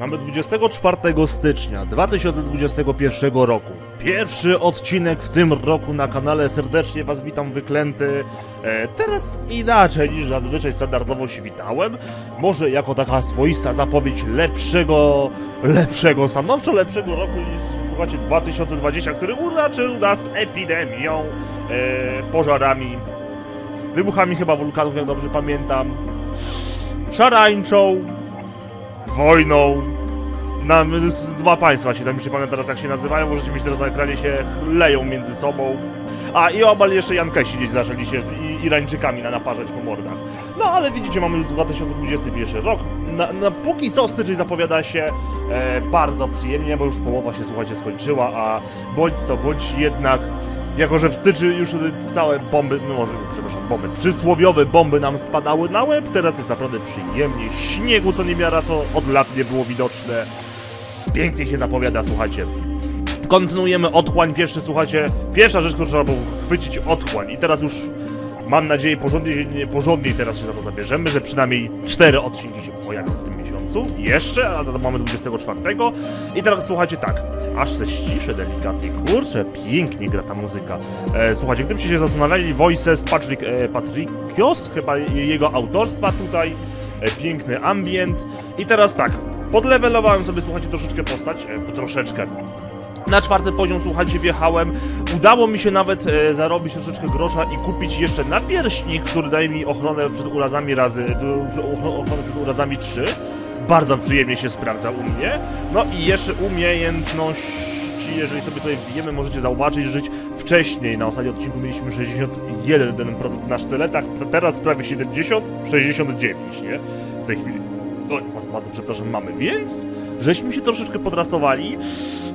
Mamy 24 stycznia 2021 roku. Pierwszy odcinek w tym roku na kanale. Serdecznie Was witam, wyklęty. E, teraz inaczej niż zazwyczaj standardowo się witałem. Może jako taka swoista zapowiedź lepszego, lepszego, stanowczo lepszego roku niż słuchajcie 2020, który uraczył nas epidemią, e, pożarami, wybuchami chyba wulkanów, jak dobrze pamiętam, szarańczą, wojną. Na, z dwa państwa się tam już nie pamiętam teraz jak się nazywają, możecie mieć teraz na ekranie się leją między sobą. A i obal jeszcze Jankesi gdzieś zaczęli się z I- Irańczykami na naparzać po mordach. No ale widzicie, mamy już 2021 rok. Na, na póki co styczeń zapowiada się e, bardzo przyjemnie, bo już połowa się słuchajcie skończyła, a bądź co bądź jednak jako, że w styczniu już całe bomby, no może, przepraszam, bomby, przysłowiowe bomby nam spadały na łeb, teraz jest naprawdę przyjemnie. Śniegu co niemiara, co od lat nie było widoczne. Pięknie się zapowiada, słuchajcie. Kontynuujemy otchłań, pierwszy, słuchajcie, pierwsza rzecz, którą trzeba było chwycić otchłań. I teraz już mam nadzieję porządnie, nie- porządniej teraz się za to zabierzemy, że przynajmniej cztery odcinki się pojawią w tym miesiącu, jeszcze, a mamy 24 i teraz słuchajcie tak, aż se ściszę delikatnie, kurczę, pięknie gra ta muzyka. E, słuchajcie, gdybyście się zastanawiali, Voices Patrick, e, Patrickios, chyba je- jego autorstwa tutaj, e, piękny ambient. I teraz tak, podlewelowałem sobie, słuchajcie, troszeczkę postać, e, troszeczkę, na czwarty poziom, słuchajcie, wjechałem. Udało mi się nawet e, zarobić troszeczkę grosza i kupić jeszcze napierśnik, który daje mi ochronę przed urazami razy, ochronę przed urazami 3. Bardzo przyjemnie się sprawdza u mnie. No i jeszcze umiejętności, jeżeli sobie tutaj wbijemy, możecie zauważyć, że żyć wcześniej. Na ostatnim odcinku mieliśmy 61% na sztyletach, teraz prawie 70, 69, nie? W tej chwili. Oj, bardzo, przepraszam, mamy. Więc żeśmy się troszeczkę podrasowali.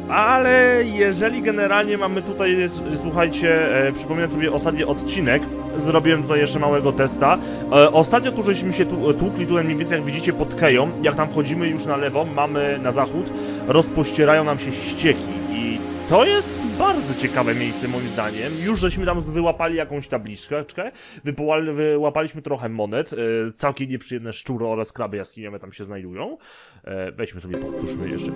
Ale jeżeli generalnie mamy tutaj, jest- słuchajcie, e, przypominam sobie ostatni odcinek, zrobiłem tutaj jeszcze małego testa. E, ostatnio tu żeśmy się tu, tłukli tutaj mniej więcej jak widzicie pod Keją, jak tam wchodzimy już na lewo, mamy na zachód, rozpościerają nam się ścieki to jest bardzo ciekawe miejsce moim zdaniem. Już żeśmy tam wyłapali jakąś tabliczkę, wyłapaliśmy trochę monet, e, całkiem nieprzyjemne szczury oraz kraby jaskiniowe tam się znajdują. E, weźmy sobie, powtórzmy jeszcze.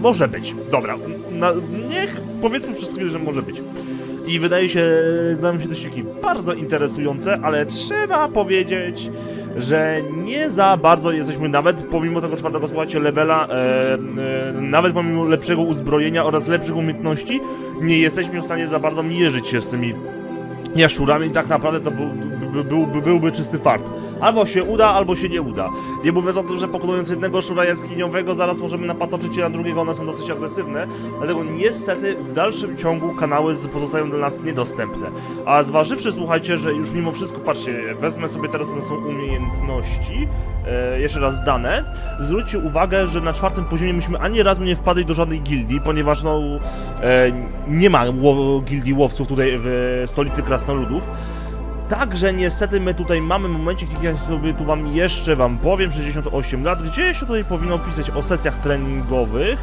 Może być. Dobra. Na, niech powiedzmy przez chwilę, że może być. I wydaje się, mi się te ścieki bardzo interesujące, ale trzeba powiedzieć, że nie za bardzo jesteśmy nawet pomimo tego czwartego, słuchajcie, levela, e, e, nawet pomimo lepszego uzbrojenia oraz lepszych umiejętności, nie jesteśmy w stanie za bardzo mierzyć się z tymi jaszczurami. Tak naprawdę to był, by, byłby, byłby czysty fart. Albo się uda, albo się nie uda. Nie mówiąc o tym, że pokonując jednego szura jaskiniowego, zaraz możemy napatoczyć się na drugiego, one są dosyć agresywne. Dlatego niestety w dalszym ciągu kanały pozostają dla nas niedostępne. A zważywszy, słuchajcie, że już mimo wszystko, patrzcie, wezmę sobie teraz, one są umiejętności, e, jeszcze raz dane. Zwróćcie uwagę, że na czwartym poziomie myśmy ani razu nie wpadli do żadnej gildii, ponieważ no e, nie ma ło- gildii łowców tutaj w stolicy Krasnoludów. Także niestety my tutaj mamy momencik, jak ja sobie tu wam jeszcze wam powiem, 68 lat, gdzieś tutaj powinno pisać o sesjach treningowych.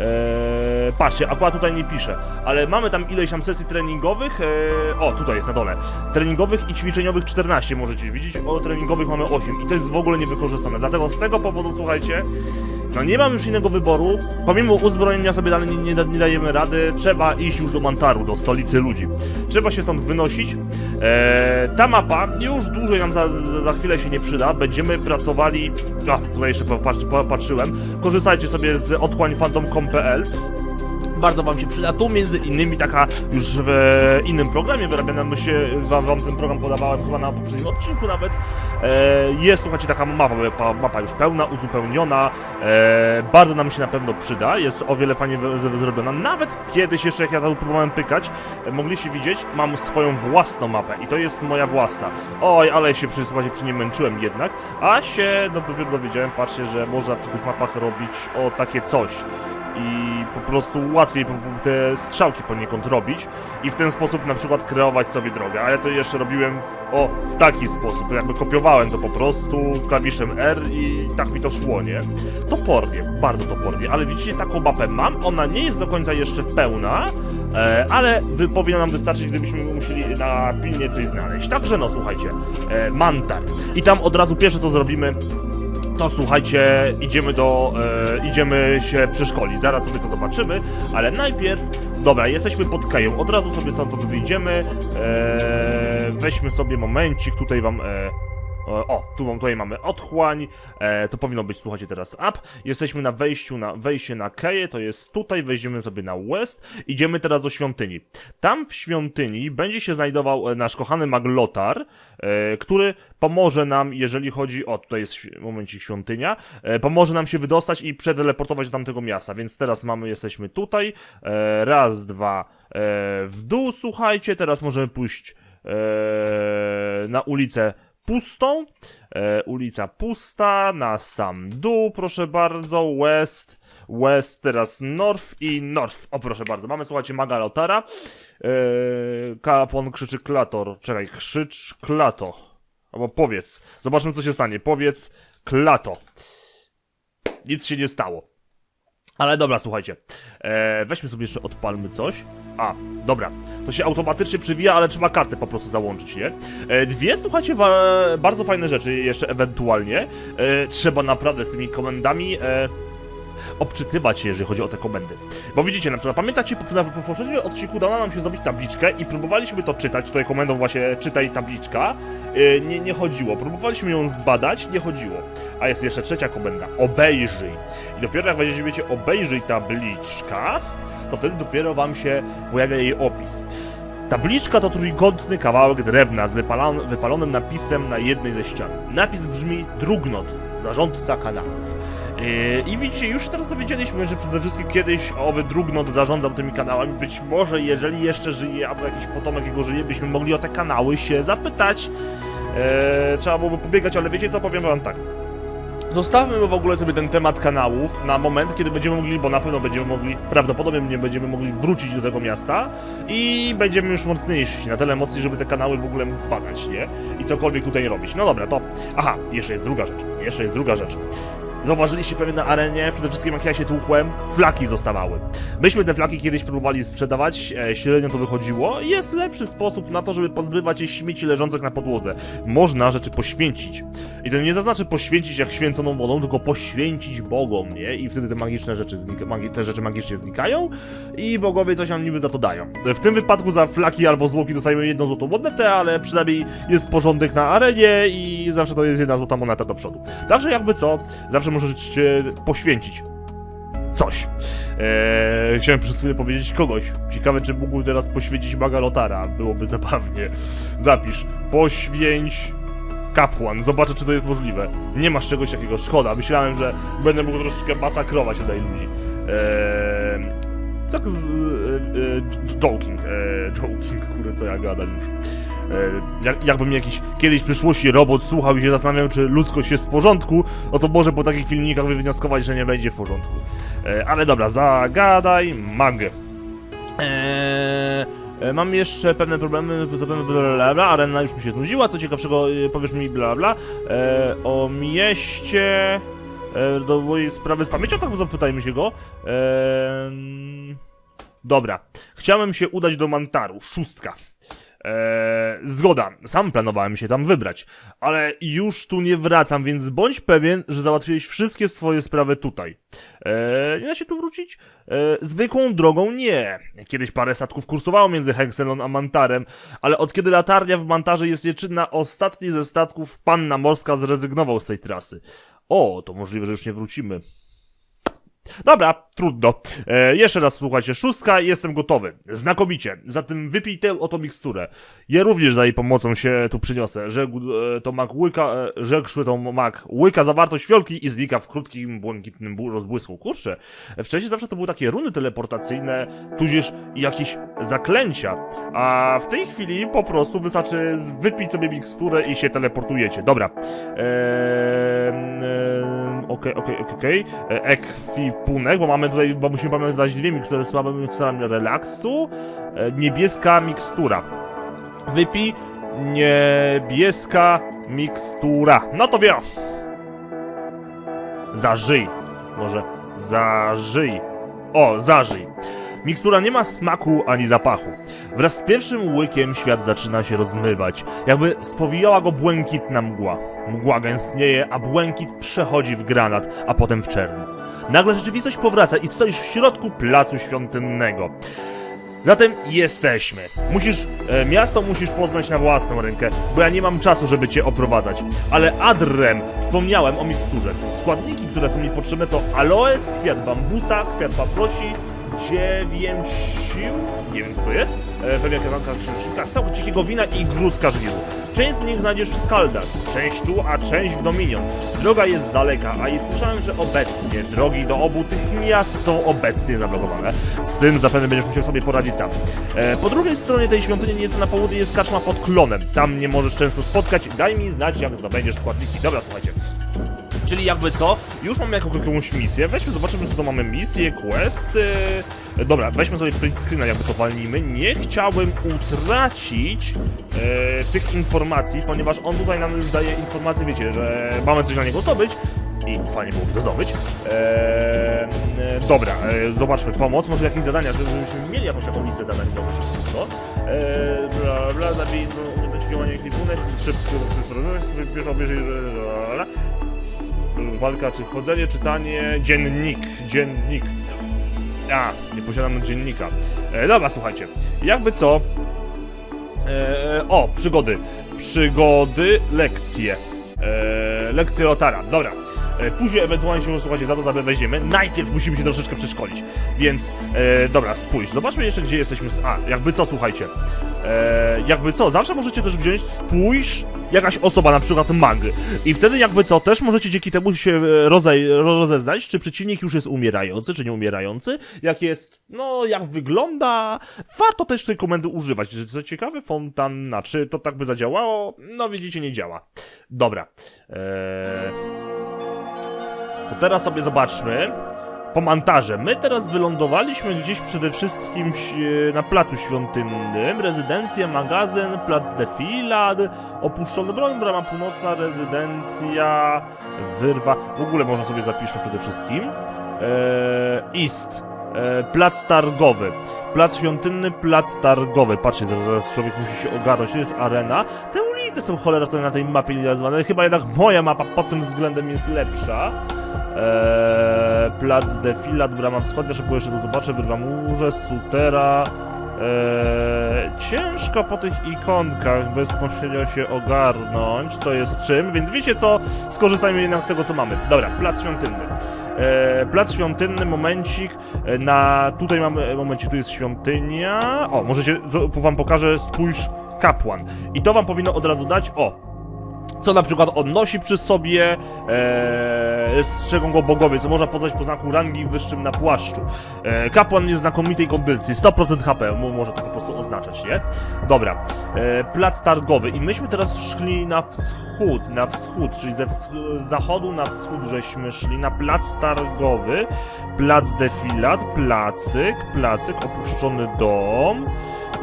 Eee, patrzcie, akurat tutaj nie pisze, ale mamy tam ileś tam sesji treningowych. Eee, o, tutaj jest na dole. Treningowych i ćwiczeniowych 14 możecie widzieć, o treningowych mamy 8 i to jest w ogóle niewykorzystane. Dlatego z tego powodu, słuchajcie, no nie mam już innego wyboru. Pomimo uzbrojenia sobie dalej nie, nie, nie dajemy rady. Trzeba iść już do Mantaru, do stolicy ludzi. Trzeba się stąd wynosić. Eee, ta mapa już dłużej nam za, za, za chwilę się nie przyda. Będziemy pracowali. A, tutaj jeszcze popatrzy, popatrzyłem. Korzystajcie sobie z otchłańphantom.com.pl bardzo wam się przyda. Tu między innymi taka już w innym programie wyrabiana, się wam, wam ten program podawałem chyba na poprzednim odcinku nawet. E, jest, słuchajcie, taka mapa, mapa, już pełna, uzupełniona. E, bardzo nam się na pewno przyda. Jest o wiele fajnie zrobiona. Nawet kiedyś jeszcze, jak ja to próbowałem pykać, e, mogliście widzieć, mam swoją własną mapę i to jest moja własna. Oj, ale się przy, słuchajcie, przy niej męczyłem jednak, a się dopiero dowiedziałem, patrzcie, że można przy tych mapach robić o takie coś i po prostu łatwo łatwiej te strzałki poniekąd robić i w ten sposób na przykład kreować sobie drogę. A ja to jeszcze robiłem o w taki sposób, jakby kopiowałem to po prostu klawiszem R i tak mi to szło, nie? Topornie, bardzo topornie, ale widzicie taką mapę mam, ona nie jest do końca jeszcze pełna, e, ale powinna nam wystarczyć, gdybyśmy musieli na pilnie coś znaleźć. Także no, słuchajcie, e, Mantar. I tam od razu pierwsze co zrobimy, to słuchajcie, idziemy do, e, idziemy się przeszkolić, zaraz sobie to zobaczymy, ale najpierw, dobra, jesteśmy pod Kają, od razu sobie stąd wyjdziemy, e, weźmy sobie momencik, tutaj wam, e, o, tu mam, tutaj mamy otchłań, e, to powinno być, słuchajcie, teraz up. Jesteśmy na wejściu, na wejście na Keję, to jest tutaj, wejdziemy sobie na west, idziemy teraz do świątyni. Tam w świątyni będzie się znajdował e, nasz kochany Maglotar, e, który pomoże nam, jeżeli chodzi o, tutaj jest świ- momencik świątynia, e, pomoże nam się wydostać i przeteleportować do tamtego miasta, więc teraz mamy, jesteśmy tutaj, e, raz, dwa, e, w dół, słuchajcie, teraz możemy pójść e, na ulicę pustą, e, ulica pusta, na sam dół, proszę bardzo, west, west, teraz north i north, o proszę bardzo, mamy, słuchajcie, maga Lotara, e, krzyczy klator, czekaj, krzycz klato, albo powiedz, zobaczmy co się stanie, powiedz klato, nic się nie stało. Ale dobra, słuchajcie. E, weźmy sobie jeszcze odpalmy coś. A, dobra. To się automatycznie przywija, ale trzeba kartę po prostu załączyć, nie? E, dwie, słuchajcie, bardzo fajne rzeczy jeszcze ewentualnie. E, trzeba naprawdę z tymi komendami e, obczytywać się, jeżeli chodzi o te komendy. Bo widzicie, na przykład, pamiętacie, na po poprzednim odcinku dała nam się zrobić tabliczkę i próbowaliśmy to czytać, tutaj komendą właśnie czytaj tabliczka, nie, nie chodziło. Próbowaliśmy ją zbadać, nie chodziło. A jest jeszcze trzecia komenda, obejrzyj. I dopiero jak weźmiecie obejrzyj tabliczka, to wtedy dopiero wam się pojawia jej opis. Tabliczka to trójkątny kawałek drewna z wypalon- wypalonym napisem na jednej ze ścian. Napis brzmi Drugnot, zarządca kanałów. Yy, I widzicie, już teraz dowiedzieliśmy, że przede wszystkim kiedyś owy Drugnot zarządzał tymi kanałami. Być może, jeżeli jeszcze żyje, albo jakiś potomek jego żyje, byśmy mogli o te kanały się zapytać. Yy, trzeba byłoby pobiegać, ale wiecie co, powiem wam tak. Zostawmy w ogóle sobie ten temat kanałów na moment, kiedy będziemy mogli, bo na pewno będziemy mogli, prawdopodobnie będziemy mogli wrócić do tego miasta i będziemy już mocniejsi, na tyle mocni, żeby te kanały w ogóle móc badać, nie? I cokolwiek tutaj robić. No dobra, to... Aha, jeszcze jest druga rzecz, jeszcze jest druga rzecz. Zauważyliście pewnie na arenie, przede wszystkim jak ja się tłukłem, flaki zostawały. Myśmy te flaki kiedyś próbowali sprzedawać, e, średnio to wychodziło. Jest lepszy sposób na to, żeby pozbywać się śmieci leżących na podłodze. Można rzeczy poświęcić. I to nie zaznaczy poświęcić jak święconą wodą, tylko poświęcić bogom, nie? I wtedy te magiczne rzeczy, magi, te rzeczy magicznie znikają i bogowie coś nam niby za to dają. W tym wypadku za flaki albo zwłoki dostajemy jedną złotą monetę, ale przynajmniej jest porządek na arenie i zawsze to jest jedna złota moneta do przodu. Także jakby co, zawsze możecie poświęcić coś. Eee, chciałem przez chwilę powiedzieć kogoś. Ciekawe, czy mógłby teraz poświęcić maga Lotara. Byłoby zabawnie. Zapisz. Poświęć kapłan. Zobaczę, czy to jest możliwe. Nie masz czegoś takiego. Szkoda. Myślałem, że będę mógł troszeczkę masakrować tutaj ludzi. Eee, tak z... E, e, joking. E, joking. Kurde, co ja gadam już. E, jak, jakbym jakiś kiedyś w przyszłości robot słuchał i się zastanawiał, czy ludzkość jest w porządku, no to może po takich filmikach wywnioskować, że nie będzie w porządku. E, ale dobra, zagadaj mag. Eee, mam jeszcze pewne problemy, zapewne bla bla arena już mi się znudziła, co ciekawszego e, powiesz mi bla bla. E, o mieście... E, do mojej sprawy z pamięcią, tak zapytajmy się go. Eee, dobra, chciałem się udać do Mantaru, szóstka. Eee, zgoda, sam planowałem się tam wybrać, ale już tu nie wracam, więc bądź pewien, że załatwiłeś wszystkie swoje sprawy tutaj. Eee, nie da się tu wrócić? Eee, zwykłą drogą nie. Kiedyś parę statków kursowało między Hexelon a Mantarem, ale od kiedy latarnia w Mantarze jest nieczynna, ostatni ze statków Panna Morska zrezygnował z tej trasy. O, to możliwe, że już nie wrócimy. Dobra, trudno. E, jeszcze raz słuchajcie, szóstka, jestem gotowy. Znakomicie. Zatem wypij tę oto miksturę. Ja również za jej pomocą się tu przyniosę. Rzekł e, to mak łyka, e, rzekłszy to mak łyka zawartość fiolki i znika w krótkim, błękitnym rozbłysku. Kurczę, wcześniej zawsze to były takie runy teleportacyjne, tudzież jakieś zaklęcia. A w tej chwili po prostu wystarczy wypić sobie miksturę i się teleportujecie. Dobra. Eee, okej, okej, okej, okej. E, Ekwipunek, bo mamy tutaj, bo musimy pamiętać dwie mikstury słabe miksturami relaksu. E, Niebieska mikstura. Wypij niebieska mikstura. No to wie. Zażyj. Może zażyj. O, zażyj. Mikstura nie ma smaku ani zapachu. Wraz z pierwszym łykiem świat zaczyna się rozmywać, jakby spowijała go błękitna mgła. Mgła gęstnieje, a błękit przechodzi w granat, a potem w czerń. Nagle rzeczywistość powraca i stoisz w środku placu świątynnego. Zatem jesteśmy. Musisz, e, miasto musisz poznać na własną rękę, bo ja nie mam czasu, żeby cię oprowadzać. Ale adrem wspomniałem o miksturze. Składniki, które są mi potrzebne to aloes, kwiat bambusa, kwiat paprosi, dziewięciu, nie wiem co to jest, e, pewnie kawałka księżnika, sok dzikiego wina i grudka żwiru. Część z nich znajdziesz w Skaldast, część tu, a część w Dominion. Droga jest z daleka, a i słyszałem, że obecnie drogi do obu tych miast są obecnie zablokowane. Z tym zapewne będziesz musiał sobie poradzić sam. E, po drugiej stronie tej świątyni nieco na południe jest kaczma pod klonem. Tam nie możesz często spotkać. Daj mi znać, jak zdobędziesz składniki. Dobra, słuchajcie. Czyli jakby co, już mamy jaką- jakąś misję, weźmy, zobaczymy co to mamy misję, questy... E, Dobra, weźmy sobie print screena, jakby to walnijmy. Nie chciałbym utracić e, tych informacji, ponieważ on tutaj nam już daje informacje, wiecie, że mamy coś na niego zdobyć i fajnie byłoby to zdobyć. E, e, dobra, e, zobaczmy, pomoc, może jakieś zadania, żeby- żebyśmy mieli jakąś taką listę zadań, dobrze szybko. E, bla, bla, zabij, no, będzie działania ekwipunek, szybko, wybierz, obejrzyj, bla, bla walka czy chodzenie, czytanie, dziennik, dziennik. A, nie posiadam dziennika. E, dobra, słuchajcie, jakby co... E, o, przygody. Przygody, lekcje. E, lekcje Lotara, dobra. E, później ewentualnie się, słuchajcie, za to zabę weźmiemy. Najpierw musimy się troszeczkę przeszkolić. Więc, e, dobra, spójrz. Zobaczmy jeszcze, gdzie jesteśmy. z- A, jakby co, słuchajcie. E, jakby co, zawsze możecie też wziąć, spójrz, jakaś osoba, na przykład mag. I wtedy jakby co, też możecie dzięki temu się e, rozej, ro- rozeznać, czy przeciwnik już jest umierający, czy nie umierający, jak jest, no, jak wygląda. Warto też tej komendy używać. Co ciekawe, fontanna, czy to tak by zadziałało? No, widzicie, nie działa. Dobra. Eee... To teraz sobie zobaczmy. Pomantarze. My teraz wylądowaliśmy gdzieś przede wszystkim na placu świątynnym. Rezydencja, magazyn, plac defilad, opuszczony broń, brama północna, rezydencja, wyrwa. W ogóle można sobie zapiszmy przede wszystkim. Eee, East. E, plac targowy. Plac świątynny, plac targowy. Patrzcie, teraz człowiek musi się ogarnąć. To jest arena. Te ulice są cholera tutaj na tej mapie nazwane. Chyba jednak moja mapa pod tym względem jest lepsza. Eee, plac defilat, brama wschodnia, szybko jeszcze to zobaczę, wyrwa murze, sutera. Eee, ciężko po tych ikonkach bezpośrednio się ogarnąć, co jest czym, więc wiecie co, skorzystajmy jednak z tego, co mamy. Dobra, plac świątynny. Eee, plac świątynny, momencik, e, na, tutaj mamy, momencie, tu jest świątynia, o, możecie, z- wam pokażę, spójrz, kapłan. I to wam powinno od razu dać, o, co na przykład on nosi przy sobie, e, strzegą go bogowie, co można poznać po znaku rangi wyższym na płaszczu. E, kapłan jest znakomitej kondycji, 100% HP, może to po prostu oznaczać, nie? Dobra, e, plac targowy i myśmy teraz szli na wschód, na wschód, czyli ze zachodu na wschód żeśmy szli na plac targowy, plac defilat, placyk, placyk, opuszczony dom,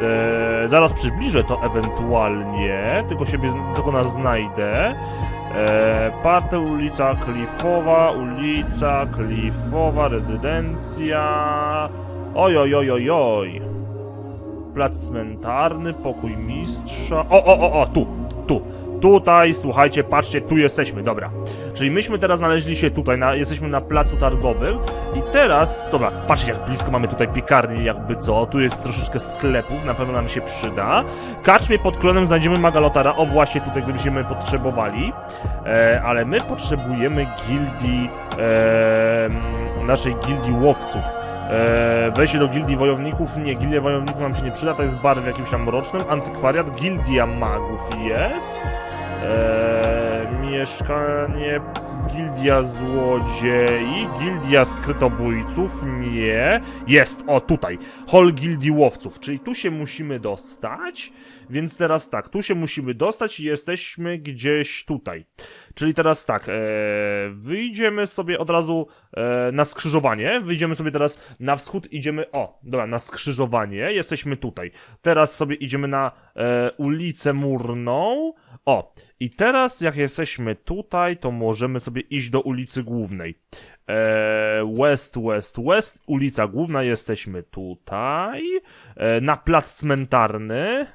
E, zaraz przybliżę to ewentualnie, tylko siebie, tylko nas znajdę. E, Parte ulica Klifowa, ulica Klifowa, rezydencja. Oj, oj, oj, oj, oj. Plac cmentarny, pokój mistrza. O, o, o, o, tu, tu. Tutaj, słuchajcie, patrzcie, tu jesteśmy, dobra. Czyli myśmy teraz znaleźli się tutaj, na, jesteśmy na placu targowym i teraz, dobra, patrzcie jak blisko mamy tutaj piekarnię, jakby co, tu jest troszeczkę sklepów, na pewno nam się przyda. Karczmie pod klonem znajdziemy Magalotara, o właśnie tutaj, gdybyśmy potrzebowali, e, ale my potrzebujemy gildii, e, naszej gildii łowców. E, wejście do gildii wojowników, nie, gildia wojowników nam się nie przyda, to jest bar w jakimś tam mrocznym, antykwariat, gildia magów jest, e, mieszkanie, gildia złodziei, gildia skrytobójców, nie, jest, o tutaj, hol gildii łowców, czyli tu się musimy dostać, więc teraz tak, tu się musimy dostać. I jesteśmy gdzieś tutaj. Czyli teraz tak, e, wyjdziemy sobie od razu e, na skrzyżowanie, wyjdziemy sobie teraz na wschód, idziemy, o, dobra, na skrzyżowanie, jesteśmy tutaj. Teraz sobie idziemy na e, ulicę Murną, o, i teraz jak jesteśmy tutaj, to możemy sobie iść do ulicy Głównej. E, west, west, west, ulica Główna, jesteśmy tutaj, e, na plac cmentarny,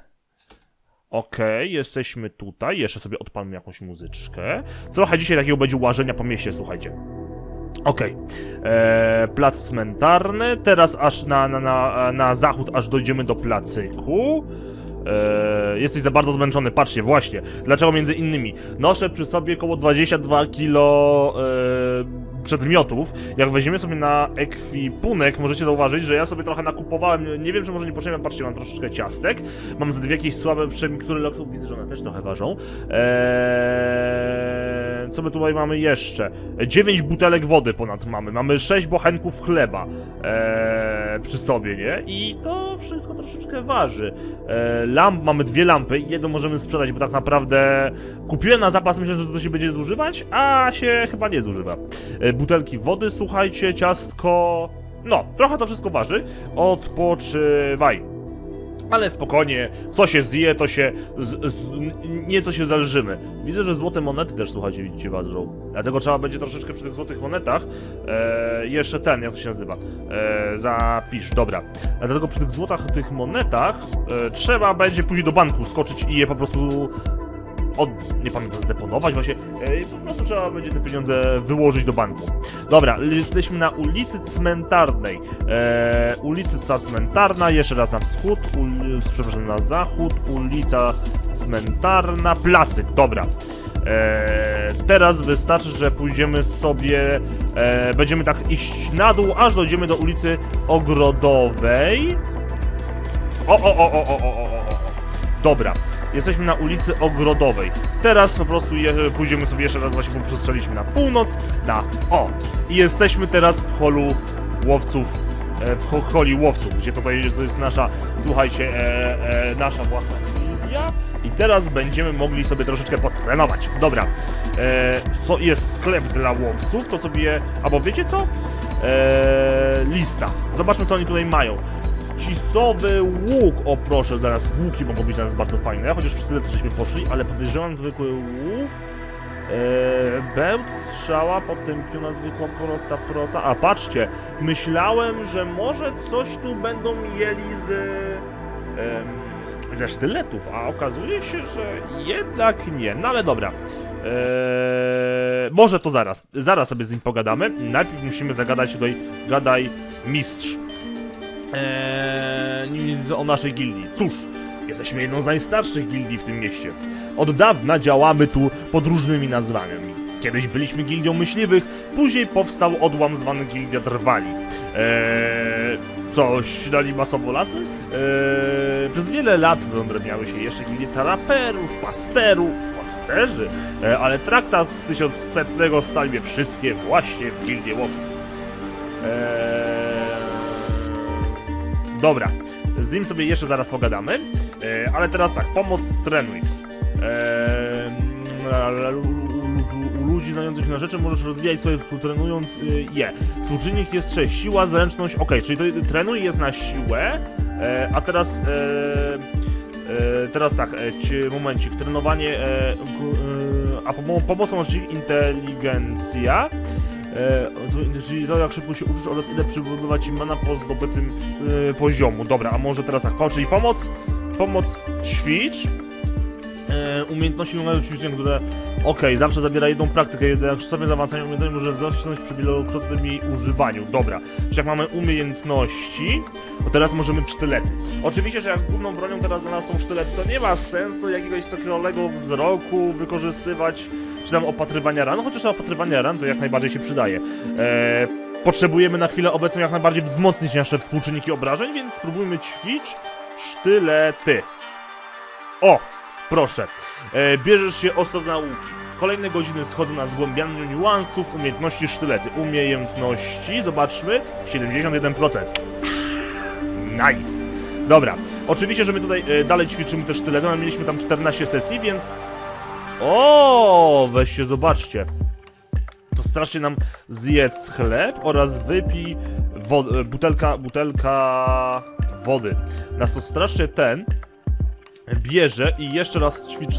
Okej, jesteśmy tutaj. Jeszcze sobie odpalmy jakąś muzyczkę. Trochę dzisiaj takiego będzie łażenia po mieście, słuchajcie. Okej. Eee, Plac cmentarny. Teraz aż na, na, na, na zachód, aż dojdziemy do placyku. Eee, jesteś za bardzo zmęczony, patrzcie, właśnie. Dlaczego między innymi? Noszę przy sobie około 22 kilo eee, przedmiotów. Jak weźmiemy sobie na ekwipunek, możecie zauważyć, że ja sobie trochę nakupowałem. Nie wiem, czy może nie potrzebne, patrzcie, mam troszeczkę ciastek. Mam te dwie jakieś słabe przemikstury loksów, widzę, że one też trochę ważą. Eee, co my tutaj mamy jeszcze? 9 butelek wody ponad mamy. Mamy 6 bochenków chleba eee, przy sobie, nie? I to wszystko troszeczkę waży. Eee, lamp, mamy dwie lampy. Jedną możemy sprzedać, bo tak naprawdę kupiłem na zapas, myślę, że to się będzie zużywać, a się chyba nie zużywa. Eee, butelki wody, słuchajcie, ciastko... No, trochę to wszystko waży. Odpoczywaj. Ale spokojnie, co się zje, to się. Z, z, nieco się zalżymy. Widzę, że złote monety też, słuchajcie, widzicie, ważą. Dlatego trzeba będzie troszeczkę przy tych złotych monetach. E, jeszcze ten, jak to się nazywa? E, zapisz, dobra. Dlatego przy tych złotach, tych monetach e, trzeba będzie pójść do banku, skoczyć i je po prostu od, nie pamiętam, zdeponować właśnie, e, po prostu trzeba będzie te pieniądze wyłożyć do banku. Dobra, jesteśmy na ulicy Cmentarnej. E, ulica Cmentarna, jeszcze raz na wschód, uli, przepraszam, na zachód, ulica Cmentarna, placyk, dobra. Eee, teraz wystarczy, że pójdziemy sobie, eee, będziemy tak iść na dół, aż dojdziemy do ulicy Ogrodowej. O, o, o, o, o, o, o, o. Dobra, jesteśmy na ulicy Ogrodowej. Teraz po prostu je, pójdziemy sobie jeszcze raz, właśnie przestrzeliśmy na północ, na o. I jesteśmy teraz w holu łowców, e, w ho- holi łowców, gdzie tutaj to jest nasza, słuchajcie, e, e, nasza własna gildia. I teraz będziemy mogli sobie troszeczkę potrenować. Dobra, e, co jest sklep dla łowców, to sobie, albo wiecie co? E, lista. Zobaczmy, co oni tutaj mają. Cisowy łuk, o proszę, dla nas łuki mogą być dla nas bardzo fajne, chociaż przez tyle żeśmy poszli, ale podejrzewam zwykły łów. Eee, bełt, strzała, potępiona zwykła prosta proca. A patrzcie, myślałem, że może coś tu będą mieli z... ze sztyletów, a okazuje się, że jednak nie. No ale dobra. Eee, może to zaraz. Zaraz sobie z nim pogadamy. Najpierw musimy zagadać tutaj, gadaj mistrz. Eee, o naszej gildii. Cóż, jesteśmy jedną z najstarszych gildii w tym mieście. Od dawna działamy tu pod różnymi nazwami. Kiedyś byliśmy gildią myśliwych, później powstał odłam zwany Gildia Drwali. Eee, coś dali masowo lasy? Eee, przez wiele lat wyodrębniały się jeszcze gildie taraperów, pasterów, pasterzy, eee, ale traktat z 1100 stali je wszystkie właśnie w gildię łowców. Eee, Dobra, z nim sobie jeszcze zaraz pogadamy, e, ale teraz tak, pomoc trenuj. E, u, ludzi znających na rzeczy możesz rozwijać sobie współtrenując y, je. Współczynnik jest 6, siła, zręczność, ok, czyli to, trenuj jest na siłę, e, a teraz... E, e, teraz tak, e, ci, momencik, trenowanie, e, a pomo pomocą masz inteligencja, E, to- czyli to jak szybko się uczysz oraz ile przybywa ci mana po zdobytym e, poziomu. Dobra, a może teraz tak, czyli pomoc, pomoc ćwicz, e, umiejętności wymagają ćwiczeń, które okej, zawsze zabiera jedną praktykę, jednak sobie zaawansowanie umiejętności może wzrosnąć przy wielokrotnym używaniu. Dobra, czyli jak mamy umiejętności, to teraz możemy sztylety. Oczywiście, że jak główną bronią teraz dla nas są sztylety, to nie ma sensu jakiegoś takiego wzroku wykorzystywać, czy tam opatrywania ran, chociaż opatrywanie ran to jak najbardziej się przydaje. Eee, potrzebujemy na chwilę obecną jak najbardziej wzmocnić nasze współczynniki obrażeń, więc spróbujmy ćwicz sztylety. O, proszę. E, bierzesz się ostro nauki. Kolejne godziny schodzą na zgłębianiu niuansów, umiejętności sztylety. Umiejętności, zobaczmy, 71%. Nice. Dobra, oczywiście, że my tutaj e, dalej ćwiczymy też sztyletem, ale mieliśmy tam 14 sesji, więc O, weźcie, zobaczcie. To strasznie nam zjedz chleb oraz wypij wo- butelka, butelka wody. Nas to strasznie ten bierze i jeszcze raz ćwicz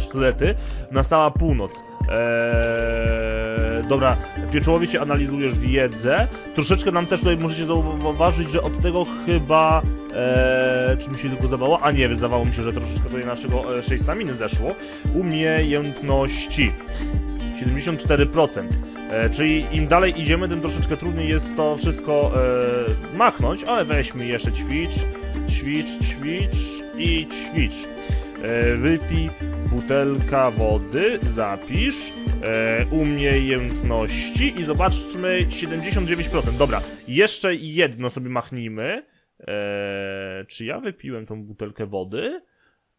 sztylety, na cała północ. Eee, dobra, pieczołowicie analizujesz wiedzę. Troszeczkę nam też tutaj możecie zauważyć, że od tego chyba... Eee, czy mi się tylko zdawało? A nie, wydawało mi się, że troszeczkę tutaj naszego e, 6 staminy zeszło. Umiejętności. 74%. E, czyli im dalej idziemy, tym troszeczkę trudniej jest to wszystko e, machnąć, ale weźmy jeszcze ćwicz, ćwicz, ćwicz i ćwicz. E, wypij butelka wody, zapisz e, umiejętności i zobaczmy 79%. Dobra, jeszcze jedno sobie machnijmy. E, czy ja wypiłem tą butelkę wody?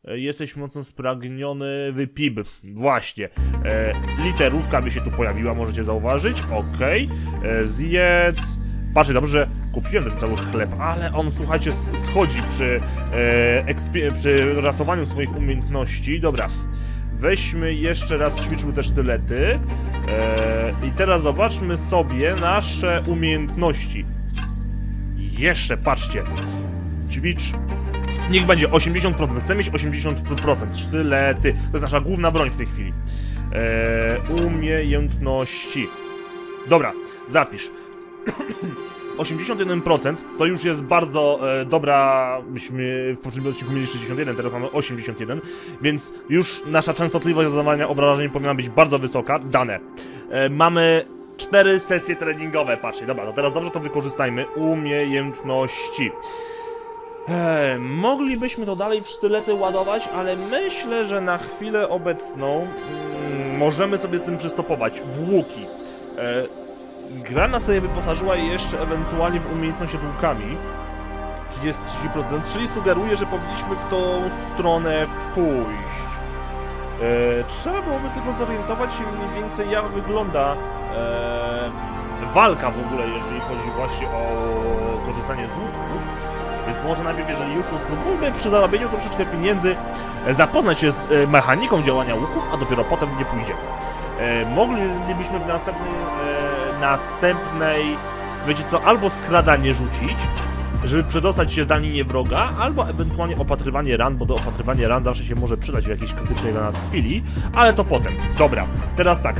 E, Jesteś mocno spragniony, wypib. Właśnie. E, literówka by się tu pojawiła, możecie zauważyć. Okej. E, Zjedz. Patrzcie, dobrze, że kupiłem ten cały chleb, ale on, słuchajcie, schodzi przy, e, przy rasowaniu swoich umiejętności. Dobra. Weźmy jeszcze raz, ćwiczmy te sztylety. E, I teraz zobaczmy sobie nasze umiejętności. Jeszcze, patrzcie. Ćwicz Niech będzie 80%. Chcę mieć 80%. Sztylety. To jest nasza główna broń w tej chwili. Eee, umiejętności. Dobra, zapisz. 81% to już jest bardzo e, dobra. Myśmy w poprzednim odcinku mieli 61, teraz mamy 81, więc już nasza częstotliwość zadawania obrażeń powinna być bardzo wysoka. Dane. E, mamy cztery sesje treningowe. Patrzcie, dobra, no teraz dobrze to wykorzystajmy. Umiejętności. Eee, moglibyśmy to dalej w sztylety ładować, ale myślę, że na chwilę obecną mm, możemy sobie z tym przystopować. W łuki. Eee, gra nas sobie wyposażyła jeszcze ewentualnie w umiejętność nad łukami. 30%, czyli sugeruje, że powinniśmy w tą stronę pójść. Eee, trzeba byłoby tylko zorientować się mniej więcej jak wygląda eee, walka w ogóle, jeżeli chodzi właśnie o korzystanie z łuków. Więc może najpierw, jeżeli już, to spróbujmy przy zarabianiu troszeczkę pieniędzy e, zapoznać się z e, mechaniką działania łuków, a dopiero potem nie pójdziemy. E, moglibyśmy w następnej, e, następnej, wiecie co, albo skradanie rzucić, żeby przedostać się za linię wroga, albo ewentualnie opatrywanie ran, bo to opatrywanie ran zawsze się może przydać w jakiejś krytycznej dla nas chwili, ale to potem. Dobra, teraz tak.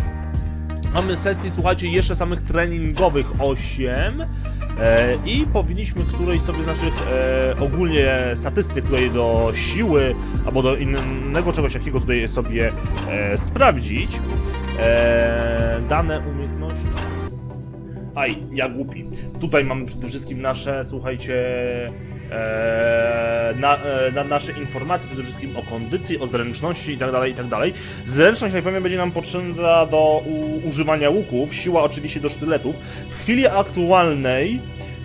Mamy sesji, słuchajcie, jeszcze samych treningowych 8 e, i powinniśmy którejś sobie z naszych e, ogólnie statystyk tutaj do siły albo do innego czegoś takiego tutaj sobie e, sprawdzić. E, dane umiejętności. Aj, ja głupi. Tutaj mamy przede wszystkim nasze, słuchajcie, e, na, e, na nasze informacje, przede wszystkim o kondycji, o zręczności i tak dalej, i tak. Zręczność, jak będzie nam potrzebna do u, używania łuków, siła oczywiście do sztyletów. W chwili aktualnej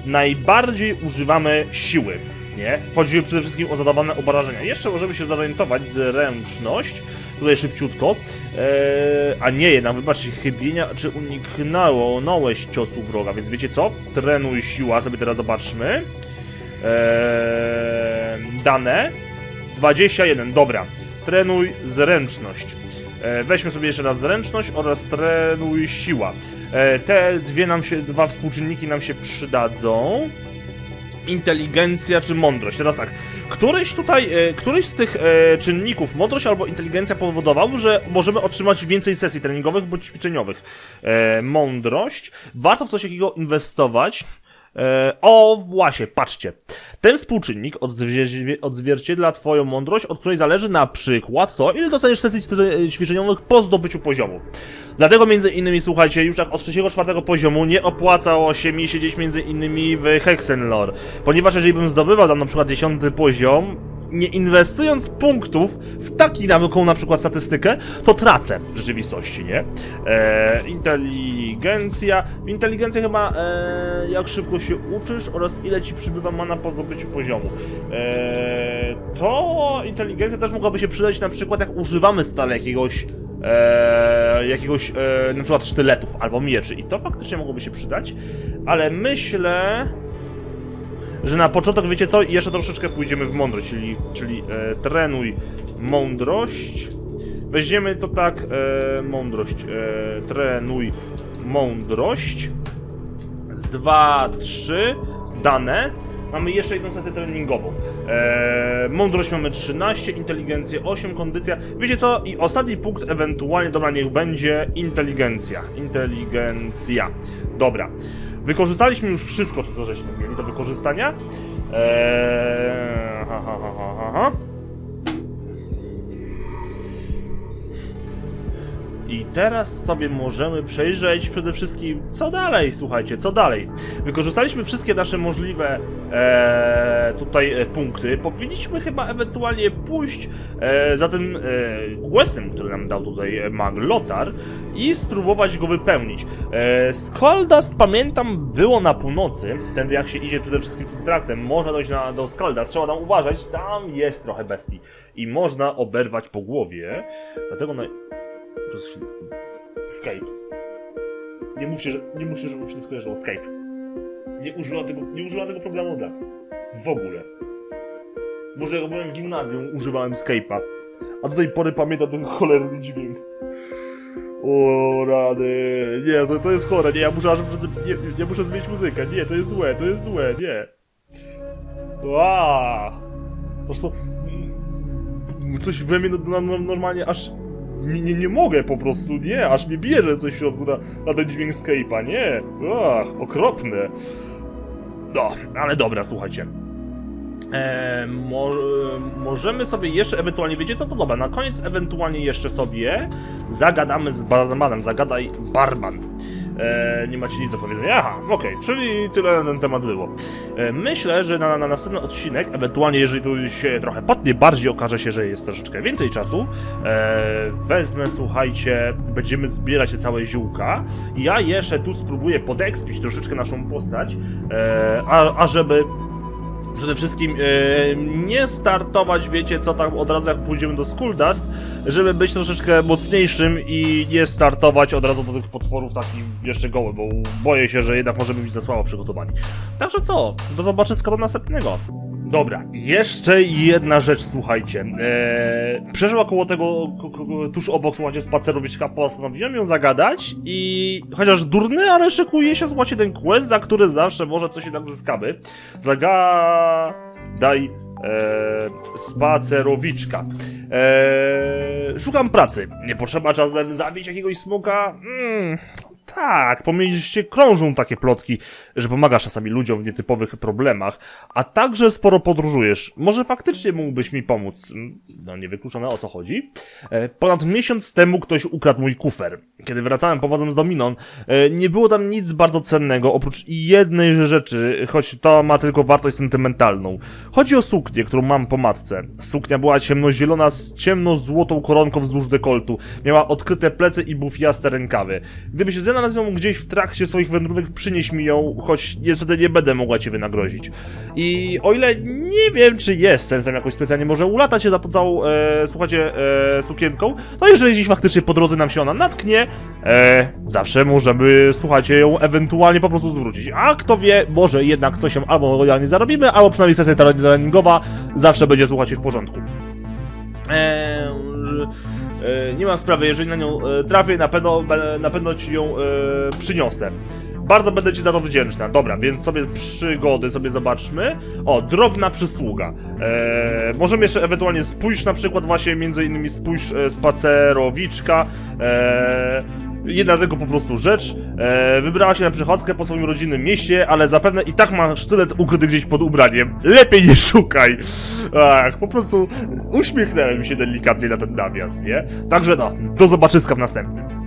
najbardziej używamy siły, nie? Chodzi przede wszystkim o zadawane obrażenia. Jeszcze możemy się zorientować, zręczność, tutaj szybciutko, eee, a nie jednak, wybaczcie, chybienia, czy uniknąłeś ciosu wroga, więc wiecie co? Trenuj siła, sobie teraz zobaczmy. Eee, dane 21, dobra. Trenuj zręczność. E, weźmy sobie jeszcze raz zręczność oraz trenuj siła. E, te dwie nam się, dwa współczynniki nam się przydadzą. Inteligencja czy mądrość. Teraz tak, któryś tutaj, e, któryś z tych e, czynników, mądrość albo inteligencja powodował, że możemy otrzymać więcej sesji treningowych bądź ćwiczeniowych. E, mądrość, warto w coś takiego inwestować. E, o, właśnie, patrzcie. Ten współczynnik odzwie- odzwierciedla Twoją mądrość, od której zależy na przykład to, ile dostaniesz sesji ćwiczeniowych po zdobyciu poziomu. Dlatego między innymi, słuchajcie, już tak od trzeciego, czwartego poziomu nie opłacało się mi siedzieć między innymi w Hexenlore, ponieważ jeżeli bym zdobywał tam na przykład dziesiąty poziom, nie inwestując punktów w taki taką na przykład statystykę, to tracę w rzeczywistości, nie? E, inteligencja. Inteligencja chyba e, jak szybko się uczysz oraz ile ci przybywa mana po zdobyciu poziomu. E, to inteligencja też mogłaby się przydać na przykład jak używamy stale jakiegoś e, jakiegoś e, na przykład sztyletów albo mieczy i to faktycznie mogłoby się przydać, ale myślę że na początek, wiecie co, jeszcze troszeczkę pójdziemy w mądrość, czyli, czyli e, trenuj mądrość Weźmiemy to tak, e, mądrość, e, trenuj mądrość. Z 2, 3, dane. Mamy jeszcze jedną sesję treningową. E, mądrość mamy 13, inteligencję 8, kondycja. Wiecie co? I ostatni punkt ewentualnie, dobra, niech będzie inteligencja. Inteligencja. Dobra. Wykorzystaliśmy już wszystko, co żeśmy mieli do wykorzystania. Eee, ha, ha, ha, ha, ha, I teraz sobie możemy przejrzeć przede wszystkim, co dalej, słuchajcie, co dalej. Wykorzystaliśmy wszystkie nasze możliwe e, tutaj e, punkty. Powinniśmy chyba ewentualnie pójść e, za tym e, questem, który nam dał tutaj e, mag Lotar i spróbować go wypełnić. E, Skaldast, pamiętam, było na północy, tędy jak się idzie przede wszystkim tym traktem, można dojść na, do Skaldast, trzeba tam uważać, tam jest trochę bestii i można oberwać po głowie, dlatego na... Skype. Nie mówcie, że, nie mówcie, żeby się skojarzyło. Skype. Nie używam tego, nie używam tego programu od lat. W ogóle. Może jak byłem w gimnazjum, używałem Skype'a. A do tej pory pamiętam ten cholerny dźwięk. O rady. Nie, to, to jest chore. Nie, ja muszę aż, nie, nie muszę zmienić muzykę. Nie, to jest złe, to jest złe, nie. Ła. Po prostu... Coś we mnie no, normalnie aż nie, nie, nie mogę po prostu, nie, aż mnie bierze coś w środku na, na ten dźwięk Skype'a, nie, ach, okropne. No, ale dobra, słuchajcie. Eee, mo możemy sobie jeszcze ewentualnie, wiecie co, to dobra, na koniec ewentualnie jeszcze sobie zagadamy z barmanem, zagadaj barman. Eee, nie macie nic do powiedzenia, aha, okej, czyli tyle na ten temat było. E, Myślę, że na, na następny odcinek, ewentualnie jeżeli tu się trochę potnie, bardziej okaże się, że jest troszeczkę więcej czasu, e, wezmę, słuchajcie, będziemy zbierać te całe ziółka. Ja jeszcze tu spróbuję podekspić troszeczkę naszą postać, e, a, a żeby przede wszystkim e, nie startować, wiecie co tam od razu jak pójdziemy do Skuldust, żeby być troszeczkę mocniejszym i nie startować od razu do tych potworów takich jeszcze goły, bo boję się, że jednak możemy być za słabo przygotowani. Także co, do zobaczyska do następnego. Dobra, jeszcze jedna rzecz, słuchajcie. Eee, przeżyła koło tego, tuż obok, słuchajcie, spacerowiczka, postanowiłem ją zagadać i chociaż durny, ale szykuje się, słuchajcie, ten quest, za który zawsze może coś jednak zyskamy. Zagadaj e, spacerowiczka. E, szukam pracy. Nie potrzeba czasem zabić jakiegoś smoka? Mm, tak, po mieście krążą takie plotki, że pomagasz czasami ludziom w nietypowych problemach, a także sporo podróżujesz. Może faktycznie mógłbyś mi pomóc. No, niewykluczone o co chodzi. E, Ponad miesiąc temu ktoś ukradł mój kufer. Kiedy wracałem powozem z Dominon, e, nie było tam nic bardzo cennego, oprócz jednej rzeczy, choć to ma tylko wartość sentymentalną. Chodzi o suknię, którą mam po matce. Suknia była ciemnozielona z ciemno-złotą koronką wzdłuż dekoltu. Miała odkryte plecy i bufiaste rękawy. Gdybyś znalazł ją gdzieś w trakcie swoich wędrówek, przynieś mi ją, choć niestety nie będę mogła cię wynagrodzić. I o ile nie wiem, czy jest sensem jakoś specjalnie może ulatać się za tą całą, e, słuchajcie, e, sukienką, no jeżeli gdzieś faktycznie po drodze nam się ona natknie, e, zawsze możemy, słuchajcie, ją ewentualnie po prostu zwrócić. A kto wie, może jednak coś się albo nie zarobimy, albo przynajmniej sesja treningowa zawsze będzie, słuchajcie, w porządku. Eee, nie mam sprawy, jeżeli na nią e, trafię, na pewno, na pewno ci ją e, przyniosę. Bardzo będę ci za to wdzięczna. Dobra, więc sobie przygody sobie zobaczmy. O, drobna przysługa. E, możemy jeszcze ewentualnie spójrz na przykład właśnie między innymi spójrz e, spacerowiczka. E, Jedna tylko po prostu rzecz. E, wybrała się na przechodzkę po swoim rodzinnym mieście, ale zapewne i tak ma sztylet ukryty gdzieś pod ubraniem. Lepiej nie szukaj. Ach, po prostu uśmiechnąłem się delikatnie na ten nawias, nie? Także no, do zobaczyska w następnym.